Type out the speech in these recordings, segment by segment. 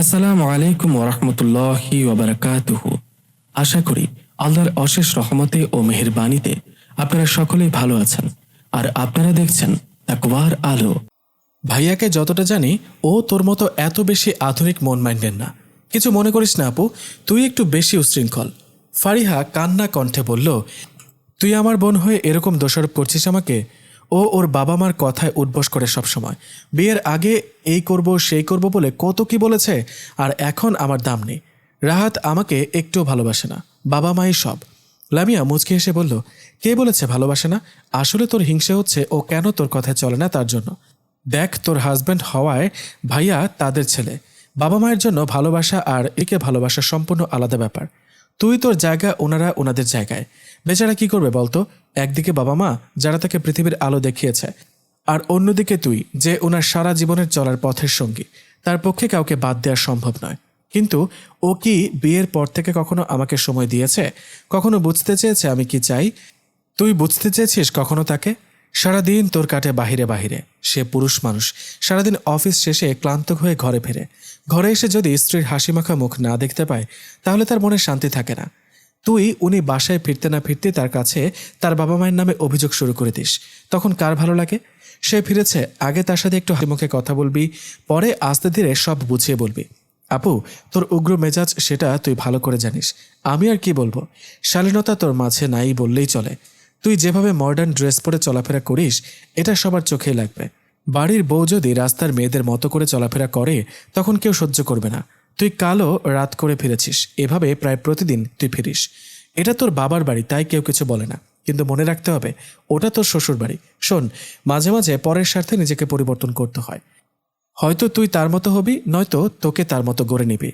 আসসালামু আলাইকুম ওরহমতুল্লাহি ওবরাকাতুহ আশা করি আল্লাহর অশেষ রহমতে ও মেহেরবানিতে আপনারা সকলেই ভালো আছেন আর আপনারা দেখছেন তাকওয়ার আলো। ভাইয়াকে যতটা জানি, ও তোর মতো এত বেশি আধুনিক মন মাইন্ডের না। কিছু মনে করিস না আপু, তুই একটু বেশি উশৃঙ্খল। ফারিহা কান্না কণ্ঠে বলল, তুই আমার বোন হয়ে এরকম দোষারোপ করছিস আমাকে? ও ওর বাবা মার কথায় উদ্বস করে সব সময় বিয়ের আগে এই করব, সেই করব বলে কত কি বলেছে? আর এখন আমার দাম নেই। রাহাত আমাকে একটুও ভালোবাসে না। বাবা মাই সব। লামিয়া মুচকি এসে বলল, কে বলেছে ভালোবাসে না? আসলে তোর হিংসে হচ্ছে ও কেন তোর কথায় চলে না তার জন্য? দেখ তোর হাজব্যান্ড হওয়ায় ভাইয়া তাদের ছেলে। বাবা মায়ের জন্য ভালোবাসা আর একে ভালোবাসা সম্পূর্ণ আলাদা ব্যাপার। তুই তোর জায়গা, ওনারা ওনাদের জায়গায়। বেচারা কি করবে বলতো? একদিকে বাবা মা, যারা তাকে পৃথিবীর আলো দেখিয়েছে, আর অন্যদিকে তুই, যে ওনার সারা জীবনের চলার পথের সঙ্গী। তার পক্ষে কাউকে বাদ দেওয়া সম্ভব নয়। কিন্তু ও কি বিয়ের পর থেকে কখনো আমাকে সময় দিয়েছে? কখনো বুঝতে চেয়েছে আমি কি চাই? তুই বুঝতে চেয়েছিস কখনো তাকে? সারাদিন তোর কাটে বাহিরে বাহিরে। সে পুরুষ মানুষ। সারাদিন অফিস শেষে ক্লান্ত হয়ে ঘরে ফেরে। ঘরে এসে যদি স্ত্রীর হাসিমাখা মুখ না দেখতে পায়, তাহলে তার মনে শান্তি থাকে না। তুই উনি বাসায় ফিরতে না ফিরতে তার কাছে তার বাবা মায়ের নামে অভিযোগ শুরু করে দিস। তখন কার ভালো লাগে? সে ফিরেছে, আগে তার সাথে একটু হাসিমুখে কথা বলবি, পরে আস্তে ধীরে সব বুঝিয়ে বলবি। আপু, তোর উগ্র মেজাজ সেটা তুই ভালো করে জানিস। আমি আর কি বলব? শালীনতা তোর মাঝে নাই বললেই চলে। তুই যেভাবে মডার্ন ড্রেস পরে চলাফেরা করিস, এটা সবার চোখেই লাগবে। বাড়ির বউ যদি রাস্তার মেয়েদের মতো করে চলাফেরা করে, তখন কেউ সহ্য করবে না। তুই কালো রাত করে ফিরেছিস। এভাবে প্রায় প্রতিদিন তুই ফিরিস। এটা তোর বাবার বাড়ি, তাই কেউ কিছু বলে না। কিন্তু মনে রাখতে হবে, ওটা তোর শ্বশুর বাড়ি। শোন, মাঝে মাঝে পরের স্বার্থে নিজেকে পরিবর্তন করতে হয়। হয়তো তুই তার মতো হবি, নয়তো তোকে তার মতো গড়ে নিবি।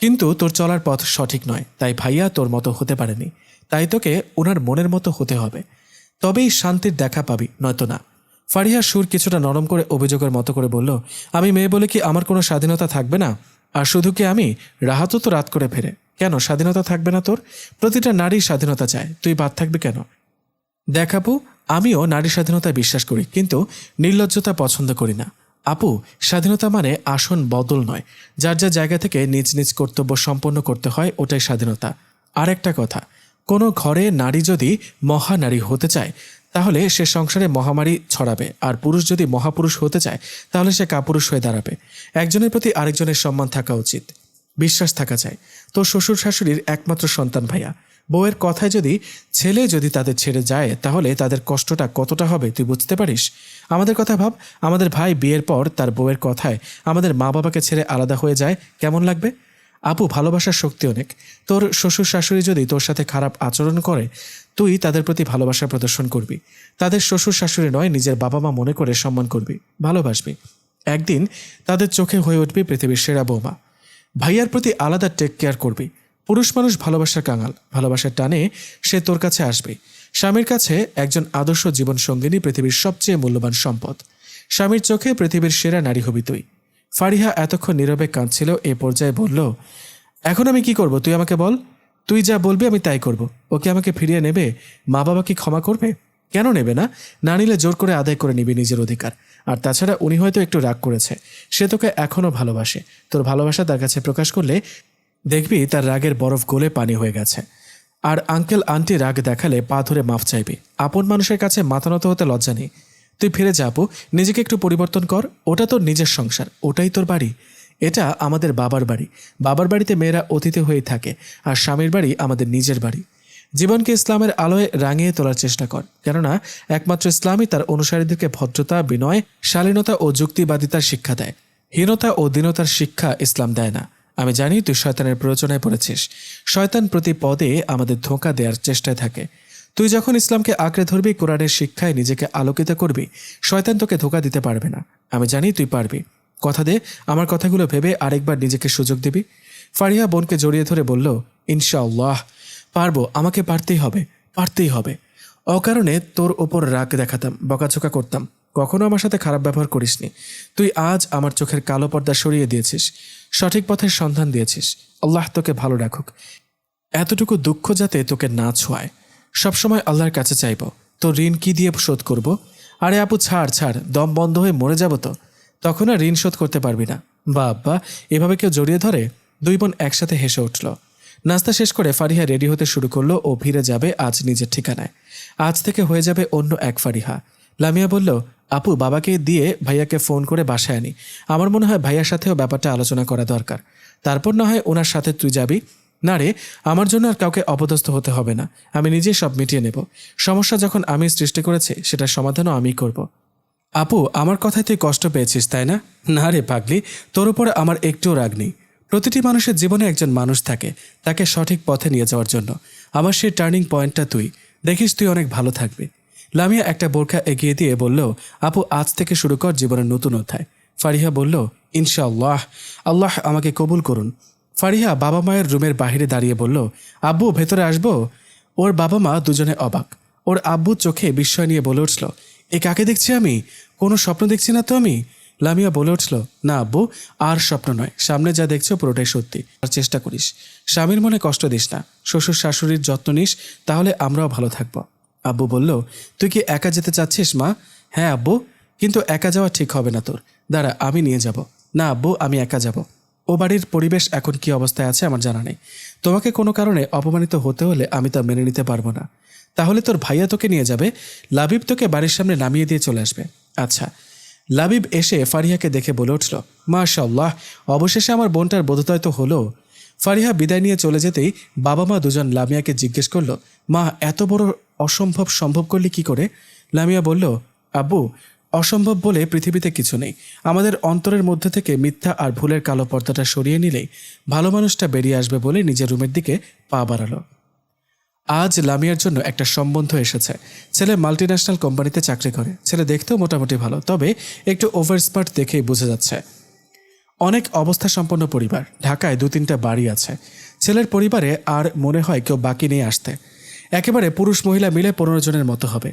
কিন্তু তোর চলার পথ সঠিক নয়, তাই ভাইয়া তোর মতো হতে পারেনি। তাই তোকে ওনার মনের মতো হতে হবে। তবেই শান্তির দেখা পাবি, নয়তো না। ফারিয়া সুর কিছুটা নরম করে অভিযোগের মতো করে বলল, আমি মেয়ে বলে কি আমার কোনো স্বাধীনতা থাকবে না? আর শুধু কি আমি? রাহাতও তো রাত করে ফেরে। কেন? স্বাধীনতা থাকবে না তোর? প্রতিটা নারী স্বাধীনতা চায়। তুই বাদ থাকবি কেন? দেখাবো আমিও নারী স্বাধীনতায় বিশ্বাস করি, কিন্তু নির্লজ্জতা পছন্দ করি না। আপু, স্বাধীনতা মানে আসন বদল নয়। যার যার জায়গা থেকে নিজ নিজ কর্তব্য সম্পন্ন করতে হয়, ওটাই স্বাধীনতা। আর একটা কথা, কোনো ঘরে নারী যদি মহানারী হতে চায় তাহলে সে সংসারে মহামারী ছড়াবে। আর পুরুষ যদি মহাপুরুষ হতে চায়, তাহলে সে কাপুরুষ হয়ে দাঁড়াবে। একজনের প্রতি আরেকজনের সম্মান থাকা উচিত। বিশ্বাস থাকা চাই। তোর শ্বশুর শাশুড়ির একমাত্র সন্তান ভাইয়া। বউয়ের কথায় যদি ছেলে যদি তাদের ছেড়ে যায়, তাহলে তাদের কষ্টটা কতটা হবে, তুই বুঝতে পারিস? আমাদের কথা ভাব, আমাদের ভাই বিয়ের পর তার বউয়ের কথায় আমাদের মা বাবাকে ছেড়ে আলাদা হয়ে যায়, কেমন লাগবে? আপু, ভালোবাসার শক্তি অনেক। তোর শ্বশুর শাশুড়ি যদি তোর সাথে খারাপ আচরণ করে, তুই তাদের প্রতি ভালোবাসা প্রদর্শন করবি। তাদের শ্বশুর শাশুড়ি নয়, নিজের বাবা মা মনে করে সম্মান করবি, ভালোবাসবি। একদিন তাদের চোখে হয়ে উঠবি পৃথিবীর সেরা বৌমা। ভাইয়ার প্রতি আলাদা টেক কেয়ার করবি। পুরুষ মানুষ ভালোবাসার কাঙাল, ভালোবাসার টানে সে তোর কাছে আসবে। স্বামীর কাছে একজন আদর্শ জীবন সঙ্গিনী পৃথিবীর সবচেয়ে মূল্যবান সম্পদ। স্বামীর চোখে পৃথিবীর সেরা নারী হবি তুই। ফারিহা এতক্ষণ নীরবে কাঁদছিল, এ পর্যায়ে বলল, এখন আমি কি করব? তুই আমাকে বল। তুই যা বলবি, আমি তাই করব। ওকে আমাকে ফিরিয়ে নেবে? মা বাবা কি ক্ষমা করবে? কেন নেবে না? না নিলে জোর করে আদায় করে নিবি নিজের অধিকার। আর তাছাড়া উনি হয়তো একটু রাগ করেছে। সে তোকে এখনও ভালোবাসে। তোর ভালোবাসা তার কাছে প্রকাশ করলে দেখবি তার রাগের বরফ গলে পানি হয়ে গেছে। আর আঙ্কেল, আন্টি রাগ দেখালে পা ধরে মাফ চাইবি। আপন মানুষের কাছে মাথা নত হতে লজ্জা নেই। তুই ফিরে যাব, নিজেকে একটু পরিবর্তন কর, ওটা তোর নিজের সংসার, ওটাই তোর বাড়ি। এটা আমাদের বাবার বাড়ি। বাবার বাড়িতে মেয়েরা অতিথি হয়ে থাকে, আর স্বামীর বাড়ি আমাদের নিজের বাড়ি। জীবনকে ইসলামের আলোয় রাঙিয়ে তোলার চেষ্টা কর, কেননা একমাত্র ইসলামই তার অনুসারীদেরকে ভদ্রতা, বিনয়, শালীনতা ও যুক্তিবাদিতার শিক্ষা দেয়। হীনতা ও দীনতার শিক্ষা ইসলাম দেয় না। আমি জানি তুই শয়তানের প্ররোচনায় পড়েছিস। শয়তান প্রতি পদে আমাদের ধোঁকা দেওয়ার চেষ্টায় থাকে। তুই যখন ইসলামকে আঁকড়ে ধরবি, কোরআনের শিক্ষায় নিজেকে আলোকিত করবি, শয়তান তোকে ধোকা দিতে পারবে না। আমি জানি তুই পারবি। কথা দে, আমার কথাগুলো ভেবে আরেকবার নিজেকে সুযোগ দিবি। ফারিয়া বোনকে জড়িয়ে ধরে বলল, ইনশাআল্লাহ, পারব। আমাকে পারতেই হবে পারতেই হবে। অকারণে তোর ওপর রাগ দেখাতাম, বকাঝোকা করতাম। কখনো আমার সাথে খারাপ ব্যবহার করিসনি। তুই আজ আমার চোখের কালো পর্দা সরিয়ে দিয়েছিস, সঠিক পথের সন্ধান দিয়েছিস। আল্লাহ তোকে ভালো রাখুক। এতটুকু দুঃখ যাতে তোকে না ছোঁয়ায়। সবসময় আল্লাহর কাছে চাইব। তো ঋণ কি দিয়ে শোধ করব? আরে আপু, ছাড় ছাড়, দম বন্ধ হয়ে মরে যাব তো। তখন আর ঋণ শোধ করতে পারবি না। বাবা এভাবে কেউ জড়িয়ে ধরে দুই বোন একসাথে হেসে উঠল। নাস্তা শেষ করে ফারিহা রেডি হতে শুরু করল ও ফিরে যাবে আজ নিজের ঠিকানায়। আজ থেকে হয়ে যাবে অন্য এক ফারিহা। লামিয়া বলল, আপু, বাবাকে দিয়ে ভাইয়াকে ফোন করে বাসায় আনি। আমার মনে হয় ভাইয়ার সাথেও ব্যাপারটা আলোচনা করা দরকার। তারপর না হয় ওনার সাথে তুই যাবি না রে, আমার জন্য আর কাউকে অপদস্থ হতে হবে না। আমি নিজেই সব মিটিয়ে নেব। সমস্যা যখন আমি সৃষ্টি করেছি, সেটার সমাধানও আমি করব। আপু, আমার কথায় তুই কষ্ট পেয়েছিস, তাই না? না রে পাগলি, তোর উপরে আমার একটুও রাগ নেই। প্রতিটি মানুষের জীবনে একজন মানুষ থাকে, তাকে সঠিক পথে নিয়ে যাওয়ার জন্য। আমার সেই টার্নিং পয়েন্টটা তুই। দেখিস তুই অনেক ভালো থাকবি। লামিয়া একটা বোরখা এগিয়ে দিয়ে বলল, আপু, আজ থেকে শুরু কর জীবনের নতুন অধ্যায়। ফারিহা বলল, ইনশাআল্লাহ, আল্লাহ আমাকে কবুল করুন। ফারিহা বাবা মায়ের রুমের বাইরে দাঁড়িয়ে বলল, আব্বু, ভেতরে আসব? ওর বাবা মা দুজনে অবাক। ওর আব্বু চোখে বিস্ময় নিয়ে বলে উঠল, এ কাকে দেখছি আমি? কোনো স্বপ্ন দেখছি না তো আমি? লামিয়া বলে উঠল, না আব্বু, আর স্বপ্ন নয়। সামনে যা দেখছ পুরোটাই সত্যি। আর চেষ্টা করিস। স্বামীর মনে কষ্ট দিস না। শ্বশুর শাশুড়ির যত্ন নিস, তাহলে আমরাও ভালো থাকব। আব্বু বলল, তুই কি একা যেতে চাচ্ছিস মা? হ্যাঁ আব্বু, কিন্তু একা যাওয়া ঠিক হবে না তোর। দাঁড়া, আমি নিয়ে যাব। না আব্বু, আমি একা যাব। ও বাড়ির পরিবেশ এখন কি অবস্থায় আছে আমার জানা নেই। তোমাকে কোনো কারণে অপমানিত হতে হলে আমি তা মেনে নিতে পারব না। তাহলে তোর ভাইয়া তোকে নিয়ে যাবে, লাবিব তোকে বাড়ির সামনে নামিয়ে দিয়ে চলে আসবে। আচ্ছা লাবিব এসে ফারিহাকে দেখে বলে উঠল মাশাল্লাহ অবশেষে আমার বোনটার বোধোদয় তো হলো। ফারিহা বিদায় নিয়ে চলে যেতেই বাবা মা দুজন লামিয়াকে জিজ্ঞেস করল, মা, এত বড় অসম্ভব সম্ভব করলি কি করে? লামিয়া বলল, আব্বু অসম্ভব বলে পৃথিবীতে কিছু নেই। আমাদের অন্তরের মধ্যে থেকে মিথ্যা আর ভুলের কালো পর্দাটা সরিয়ে নিলেই ভালো মানুষটা বেরিয়ে আসবে বলে নিজের রুমের দিকে পা বাড়ালো। আজ লামিয়ার জন্য একটা সম্বন্ধ এসেছে। ছেলে মাল্টিন্যাশনাল কোম্পানিতে চাকরি করে। ছেলে দেখতেও মোটামুটি ভালো, তবে একটু ওভার দেখেই বোঝা যাচ্ছে। অনেক অবস্থা সম্পন্ন পরিবার, ঢাকায় দু তিনটা বাড়ি আছে। ছেলের পরিবারে আর মনে হয় কেউ বাকি নেই আসতে। একেবারে পুরুষ মহিলা মিলে পনেরো জনের মতো হবে।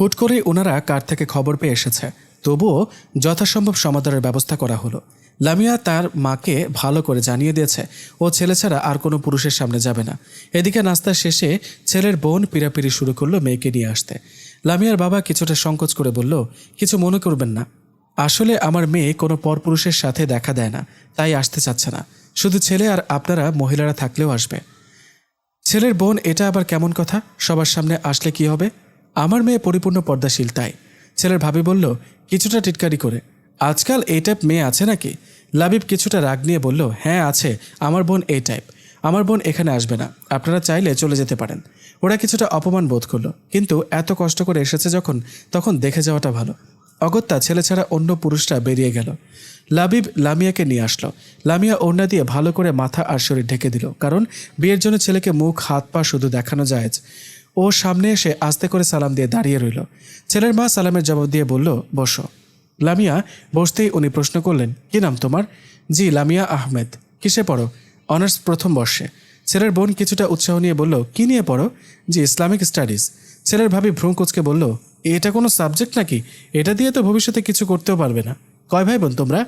হুট করেই ওনারা কার থেকে খবর পেয়ে এসেছে। তবুও যথাসম্ভব সমাধানের ব্যবস্থা করা হলো। লামিয়া তার মাকে ভালো করে জানিয়ে দিয়েছে, ও ছেলে ছাড়া আর কোনো পুরুষের সামনে যাবে না। এদিকে নাস্তা শেষে ছেলের বোন পিড়াপিড়ি শুরু করল মেয়েকে নিয়ে আসতে। লামিয়ার বাবা কিছুটা সংকোচ করে বলল, কিছু মনে করবেন না। আসলে আমার মেয়ে কোনো পরপুরুষের সাথে দেখা দেয় না, তাই আসতে চাচ্ছে না। শুধু ছেলে আর আপনারা মহিলারা থাকলেও আসবে। ছেলের বোন, এটা আবার কেমন কথা? সবার সামনে আসলে কি হবে? আমার মেয়ে পরিপূর্ণ পর্দাশীল তাই। ছেলের ভাবি বলল, কিছুটা টিটকারি করে। আজকাল এই টাইপ মেয়ে আছে নাকি? লাবিব কিছুটা রাগ নিয়ে বলল হ্যাঁ আছে। আমার বোন এই টাইপ আমার বোন এখানে আসবে না। আপনারা চাইলে চলে যেতে পারেন। ওরা কিছুটা অপমান বোধ করল, কিন্তু এত কষ্ট করে এসেছে যখন, তখন দেখে যাওয়াটা ভালো। অগত্যা ছেলে ছাড়া অন্য পুরুষরা বেরিয়ে গেল। লাবিব লামিয়াকে নিয়ে আসলো। লামিয়া ওড়না দিয়ে ভালো করে মাথা আর শরীর ঢেকে দিল, কারণ বিয়ের জন্য ছেলেকে মুখ, হাত, পা শুধু দেখানো যায়। ও সামনে এসে আস্তে করে সালাম দিয়ে দাঁড়িয়ে রইল। ছেলের মা সালামের জবাব দিয়ে বলল, বসো। লামিয়া বসতেই উনি প্রশ্ন করলেন, কি নাম তোমার? জি, লামিয়া আহমেদ। কিসে পড়ো? অনার্স প্রথম বর্ষে। ছেলের বোন কিছুটা উৎসাহ নিয়ে বলল, কি নিয়ে পড়ো? জি, ইসলামিক স্টাডিজ। ছেলের ভাবি ভ্রুম কোচকে বলল, এটা কোনো সাবজেক্ট নাকি? এটা দিয়ে তো ভবিষ্যতে কিছু করতেও পারবে না। কয় ভাই বোন তোমরা?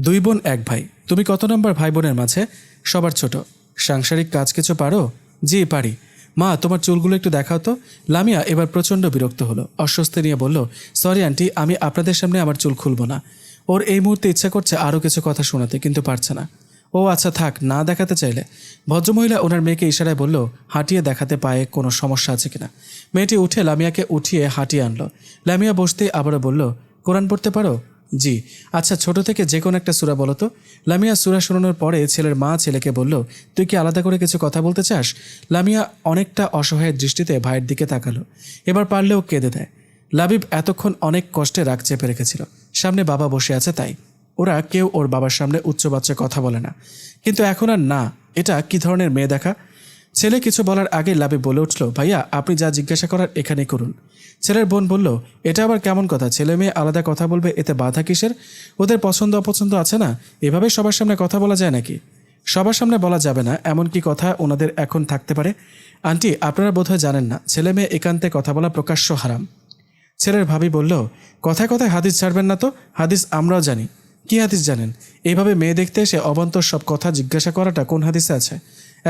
দুই বোন, এক ভাই। তুমি কত নম্বর ভাই বোনের মাঝে? সবার ছোট। সাংসারিক কাজ কিছু পারো? জি, পারি। মা, তোমার চুলগুলো একটু দেখাও তো। লামিয়া এবার প্রচণ্ড বিরক্ত হলো। অস্বস্তি নিয়ে বলল, সরি, আন্টি, আমি আপনাদের সামনে আমার চুল খুলবো না। ওর এই মুহূর্তে ইচ্ছা করছে আরও কিছু কথা শোনাতে, কিন্তু পারছে না। ও আচ্ছা থাক, না দেখাতে চাইলে। ভদ্রমহিলা ওনার মেয়েকে ইশারায় বলল, হাঁটিয়ে দেখাতে পায়ে কোনো সমস্যা আছে কিনা? মেয়েটি উঠে লামিয়াকে উঠিয়ে হাঁটিয়ে আনলো। লামিয়া বসতেই আবারও বলল, কোরআন পড়তে পারো? জি। আচ্ছা ছোট থেকে যে কোনো একটা সুরা বলো তো। লামিয়া সুরা শোনানোর পরে ছেলের মা ছেলেকে বলল, তুই কি আলাদা করে কিছু কথা বলতে চাস? লামিয়া অনেকটা অসহায়ের দৃষ্টিতে ভাইয়ের দিকে তাকালো। এবার পারলেও কেঁদে দেয়। লাবিব এতক্ষণ অনেক কষ্টে রাগ চেপে রেখেছিল। সামনে বাবা বসে আছে তাই। ওরা কেউ ওর বাবার সামনে উচ্চ বাচ্চা কথা বলে না। কিন্তু এখন আর না। এটা কি ধরনের মেয়ে দেখা? ছেলে কিছু বলার আগে লাভে বলে উঠল, ভাইয়া, আপনি যা জিজ্ঞাসা করার এখানে করুন। ছেলের বোন বলল, এটা আবার কেমন কথা? ছেলে মেয়ে আলাদা কথা বলবে, এতে বাধা কিসের? ওদের পছন্দ অপছন্দ আছে না? এভাবে সবার সামনে কথা বলা যায় নাকি? সবার সামনে বলা যাবে না, এমন কি কথা ওনাদের এখন থাকতে পারে? আন্টি, আপনারা বোধহয় জানেন না, ছেলে মেয়ে একান্তে কথা বলা প্রকাশ্য হারাম। ছেলের ভাবি বলল, কথায় কথায় হাদিস ছাড়বেন না তো? হাদিস আমরাও জানি। কি হাদিস জানেন? এইভাবে মেয়ে দেখতে এসে অবান্তর সব কথা জিজ্ঞাসা করাটা কোন হাদিসে আছে?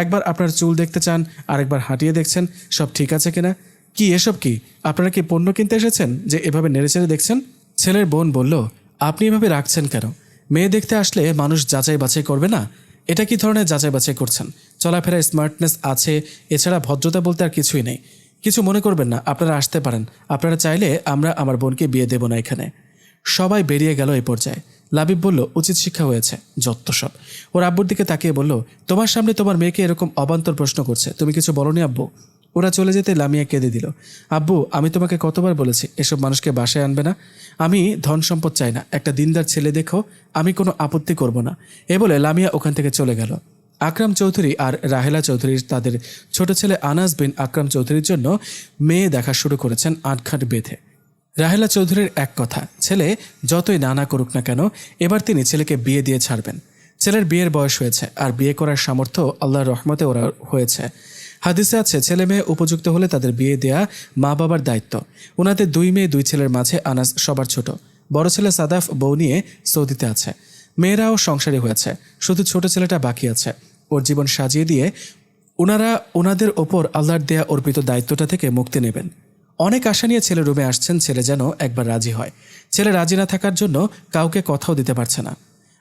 একবার আপনার চুল দেখতে চান, আরেকবার হাঁটিয়ে দেখছেন, সব ঠিক আছে কিনা? কি, এসব কি? আপনারা কি পণ্য কিনতে এসেছেন যে এভাবে নেড়েচেড়ে দেখছেন? ছেলের বোন বলল, আপনি এভাবে রাখছেন কেন? মেয়ে দেখতে আসলে মানুষ যাচাই বাছাই করবে না? এটা কি ধরনের যাচাই বাছাই করছেন? চলাফেরা স্মার্টনেস আছে, এছাড়া ভদ্রতা বলতে আর কিছুই নেই। কিছু মনে করবেন না, আপনারা আসতে পারেন। আপনারা চাইলে আমরা আমার বোনকে বিয়ে দেব না এখানে। সবাই বেরিয়ে গেল এই পর্যায়ে। লাবিব বলল, উচিত শিক্ষা হয়েছে যত্ত সব। ওর আব্বুর দিকে তাকিয়ে বলল, তোমার সামনে তোমার মেয়েকে এরকম অবান্তর প্রশ্ন করছে, তুমি কিছু বলনি আব্বু? ওরা চলে যেতে লামিয়া কেঁদে দিল, আব্বু, আমি তোমাকে কতবার বলেছি, এসব মানুষকে বাসায় আনবে না? আমি ধন সম্পদ চাই না, একটা দিনদার ছেলে দেখো, আমি কোনো আপত্তি করব না। এ বলে লামিয়া ওখান থেকে চলে গেল। আকরাম চৌধুরী আর রাহেলা চৌধুরীর তাদের ছোট ছেলে আনাস বিন আকরাম চৌধুরীর জন্য মেয়ে দেখা শুরু করেছেন আটঘাট বেঁধে। রাহেলা চৌধুরীর এক কথা, ছেলে যতই নানা করুক না কেন, এবার তিনি ছেলেকে বিয়ে দিয়ে ছাড়বেন। ছেলের বিয়ের বয়স হয়েছে, আর বিয়ে করার সামর্থ্য আল্লাহর রহমতে ওরা হয়েছে। হাদিসে আছে, ছেলে মেয়ে উপযুক্ত হলে তাদের বিয়ে দেয়া মা বাবার দায়িত্ব। ওনাদের দুই মেয়ে, দুই ছেলের মাঝে আনাস সবার ছোট। বড় ছেলে সাদাফ বউ নিয়ে সৌদিতে আছে। মেয়েরাও সংসারী হয়েছে, শুধু ছোট ছেলেটা বাকি আছে। ওর জীবন সাজিয়ে দিয়ে ওনারা ওনাদের ওপর আল্লাহর দেয়া অর্পিত দায়িত্বটা থেকে মুক্তি নেবেন। অনেক আশা নিয়ে ছেলে রুমে আসছেন, ছেলে যেন একবার রাজি হয়। ছেলে রাজি না থাকার জন্য কাউকে কথাও দিতে পারছে না।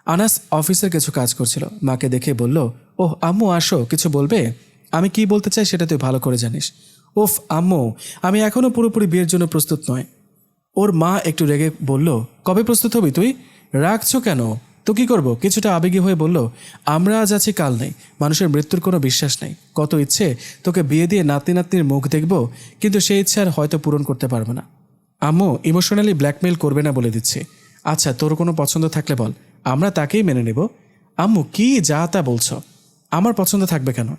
আনাস অফিসের কিছু কাজ করছিল। মাকে দেখে বলল, ওহ, আম্মু, আসো, কিছু বলবে? আমি কি বলতে চাই সেটা তুই ভালো করে জানিস। ওফ, আম্মু, আমি এখনও পুরোপুরি বিয়ের জন্য প্রস্তুত নয়। ওর মা একটু রেগে বলল, কবে প্রস্তুত হবি তুই? রাখছো কেন? তো কি করব? কিছুটা আবেগী হয়ে বলল, আমরা আজ আছি, কাল নেই। মানুষের মৃত্যুর কোনো বিশ্বাস নেই। কত ইচ্ছে, তোকে বিয়ে দিয়ে নাতি নাতনির মুখ দেখব, কিন্তু সেই ইচ্ছে আর হয়তো পূরণ করতে পারবে না। আম্মু ইমোশনালি ব্ল্যাকমেল করবে না বলে দিচ্ছি। আচ্ছা তোর কোনো পছন্দ থাকলে বল। আমরা তাকেই মেনে নেব। আম্মু, কি যা তা বলছো? আমার পছন্দ থাকবে কেন?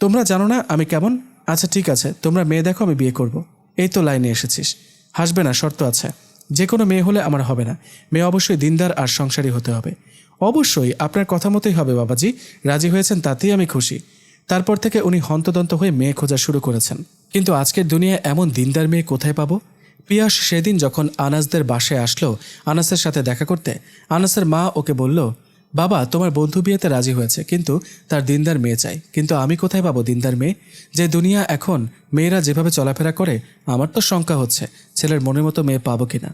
তোমরা জানো না আমি কেমন? আচ্ছা ঠিক আছে। তোমরা মেয়ে দেখো, আমি বিয়ে করব। এই তো লাইনে এসেছিস। হাসবে না, শর্ত আছে। যে কোনো মেয়ে হলে আমার হবে না। মেয়ে অবশ্যই দিনদার আর সংসারী হতে হবে। অবশ্যই আপনার কথা মতোই হবে, বাবাজি। রাজি হয়েছেন তাতেই আমি খুশি। তারপর থেকে উনি হন্তদন্ত হয়ে মেয়ে খোঁজা শুরু করেছেন। কিন্তু আজকের দুনিয়ায় এমন দিনদার মেয়ে কোথায় পাবো? পিয়াস সেদিন যখন আনাসদের বাসায় আসলো, আনাসের সাথে দেখা করতে, আনাসের মা ওকে বলল বাবা, তোমার বন্ধু বিয়েতে রাজি হয়েছে, কিন্তু তার দিনদার মেয়ে চাই। কিন্তু আমি কোথায় পাবো দিনদার মেয়ে? যে দুনিয়া এখন মেয়েরা যেভাবে চলাফেরা করে, আমার তো শঙ্কা হচ্ছে, ছেলের মনের মতো মেয়ে পাবো কিনা।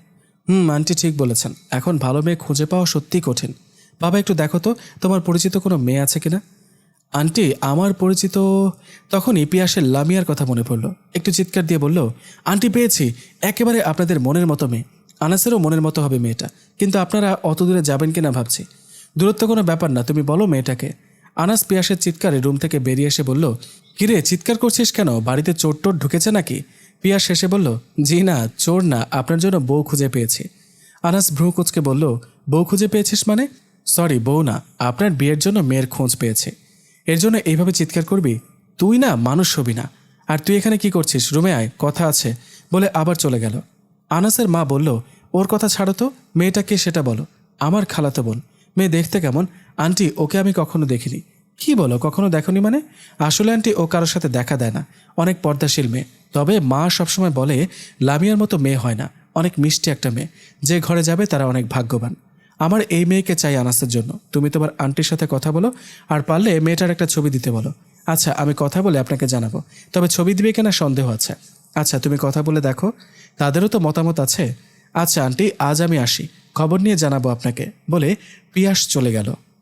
হুম, আন্টি ঠিক বলেছেন, এখন ভালো মেয়ে খুঁজে পাওয়া সত্যিই কঠিন। বাবা, একটু দেখো তো, তোমার পরিচিত কোনো মেয়ে আছে কিনা? আন্টি, আমার পরিচিত তখনই পিয়াসের লামিয়ার কথা মনে পড়ল। একটু চিৎকার দিয়ে বলল, আন্টি, পেয়েছি, একেবারে আপনাদের মনের মতো মেয়ে। আনাসেরও মনের মতো হবে মেয়েটা, কিন্তু আপনারা অত দূরে যাবেন কিনা ভাবছি। দূরত্ব কোনো ব্যাপার না, তুমি বলো মেয়েটাকে। আনাস পিয়াসের চিৎকারে রুম থেকে বেরিয়ে এসে বলল, কিরে, চিৎকার করছিস কেন? বাড়িতে চোর টোর ঢুকেছে নাকি? পিয়াস শেষে বলল, জি না, চোর না, আপনার জন্য বউ খুঁজে পেয়েছি। আনাস ভ্রু কোচকে বলল, বউ খুঁজে পেয়েছিস মানে? সরি, বউ না, আপনার বিয়ের জন্য মেয়ের খোঁজ পেয়েছে। এর জন্য এইভাবে চিৎকার করবি? তুই না, মানুষ হবি না। আর তুই এখানে কি করছিস? রুমে আয়, কথা আছে, বলে আবার চলে গেল। আনাসের মা বলল, ওর কথা ছাড়ো তো মেয়েটা কে সেটা বলো। আমার খালাতো বোন। মেয়ে দেখতে কেমন? আন্টি, ওকে আমি কখনো দেখিনি। কি বলো, কখনো দেখনি মানে? আসলে আন্টি, ও কারোর সাথে দেখা দেয় না। অনেক পর্দাশীল মেয়ে। তবে মা সবসময় বলে, লামিয়ার মতো মেয়ে হয় না। অনেক মিষ্টি একটা মেয়ে। যে ঘরে যাবে, তারা অনেক ভাগ্যবান। আমার এই মেয়েকে চাই আনাসের জন্য। তুমি তোমার আন্টির সাথে কথা বলো, আর পারলে মেয়েটার একটা ছবি দিতে বলো। আচ্ছা আমি কথা বলে আপনাকে জানাব। তবে ছবি দিবে কিনা সন্দেহ আছে। আচ্ছা তুমি কথা বলে দেখো। তাদেরও তো মতামত আছে। আচ্ছা আন্টি, আজ আমি আসি। খবর নিয়ে জানাব আপনাকে। বলে পিয়াস চলে গেল।